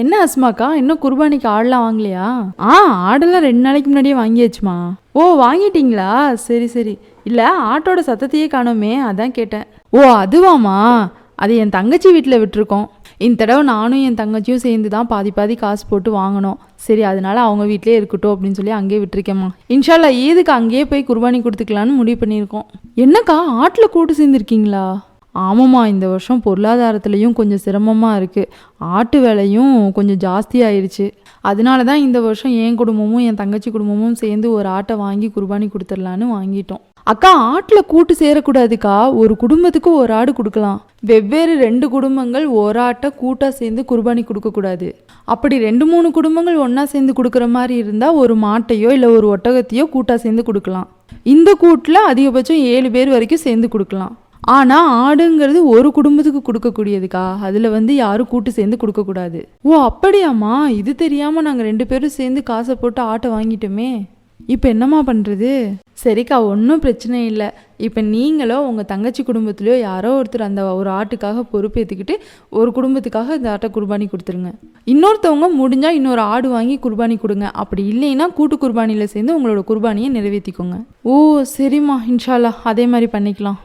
என்ன அஸ்மாக்கா? இன்னும் குர்பானிக்கு ஆடெலாம் வாங்கலையா? ஆ ஆடெல்லாம் ரெண்டு நாளைக்கு முன்னாடியே வாங்கியாச்சுமா. ஓ வாங்கிட்டீங்களா? சரி சரி. இல்லை ஆட்டோட சத்தத்தையே காணோமே அதான் கேட்டேன். ஓ அதுவாமா அது என் தங்கச்சி வீட்டில் விட்டுருக்கோம். இந்த தடவை நானும் என் தங்கச்சியும் சேர்ந்து தான் பாதி பாதி காசு போட்டு வாங்கினோம் சரி அதனால அவங்க வீட்டிலே இருக்கட்டும் அப்படின்னு சொல்லி அங்கேயே விட்டுருக்கேம்மா. இன்ஷால்லா ஈதுக்கு அங்கேயே போய் குர்பானி கொடுத்துக்கலான்னு முடிவு பண்ணியிருக்கோம். என்னக்கா ஆட்டில் கூட்டு சேர்ந்துருக்கீங்களா? ஆமாம்மா இந்த வருஷம் பொருளாதாரத்துலேயும் கொஞ்சம் சிரமமாக இருக்குது ஆட்டு விலையும் கொஞ்சம் ஜாஸ்தியாயிருச்சு அதனால தான் இந்த வருஷம் என் குடும்பமும் என் தங்கச்சி குடும்பமும் சேர்ந்து ஒரு ஆட்டை வாங்கி குர்பானி கொடுத்துடலான்னு வாங்கிட்டோம். அக்கா ஆட்டில் கூட்டு சேரக்கூடாதுக்கா. ஒரு குடும்பத்துக்கு ஒரு ஆடு கொடுக்கலாம். வெவ்வேறு ரெண்டு குடும்பங்கள் ஒரு ஆட்டை கூட்டாக சேர்ந்து குர்பானி கொடுக்கக்கூடாது. அப்படி ரெண்டு மூணு குடும்பங்கள் ஒன்றா சேர்ந்து கொடுக்குற மாதிரி இருந்தால் ஒரு மாட்டையோ இல்லை ஒரு ஒட்டகத்தையோ கூட்டாக சேர்ந்து கொடுக்கலாம். இந்த கூட்டில் அதிகபட்சம் ஏழு பேர் வரைக்கும் சேர்ந்து கொடுக்கலாம். ஆனால் ஆடுங்கிறது ஒரு குடும்பத்துக்கு கொடுக்கக்கூடியதுக்கா. அதில் வந்து யாரும் கூட்டு சேர்ந்து கொடுக்கக்கூடாது. ஓ அப்படியாம்மா? இது தெரியாமல் நாங்கள் ரெண்டு பேரும் சேர்ந்து காசை போட்டு ஆட்டை வாங்கிட்டோமே. இப்போ என்னம்மா பண்ணுறது சரிக்கா ஒன்றும் பிரச்சனை இல்லை. இப்போ நீங்களோ உங்கள் தங்கச்சி குடும்பத்துலையோ யாரோ ஒருத்தர் அந்த ஒரு ஆட்டுக்காக பொறுப்பேற்றுக்கிட்டு ஒரு குடும்பத்துக்காக இந்த ஆட்டை குர்பானி கொடுத்துருங்க. இன்னொருத்தவங்க முடிஞ்சால் இன்னொரு ஆடு வாங்கி குர்பானி கொடுங்க. அப்படி இல்லைன்னா கூட்டு குர்பானியில் சேர்ந்து உங்களோட குர்பானியை நிறைவேற்றிக்கோங்க ஓ சரிம்மா. இன்ஷால்லா அதே மாதிரி பண்ணிக்கலாம்.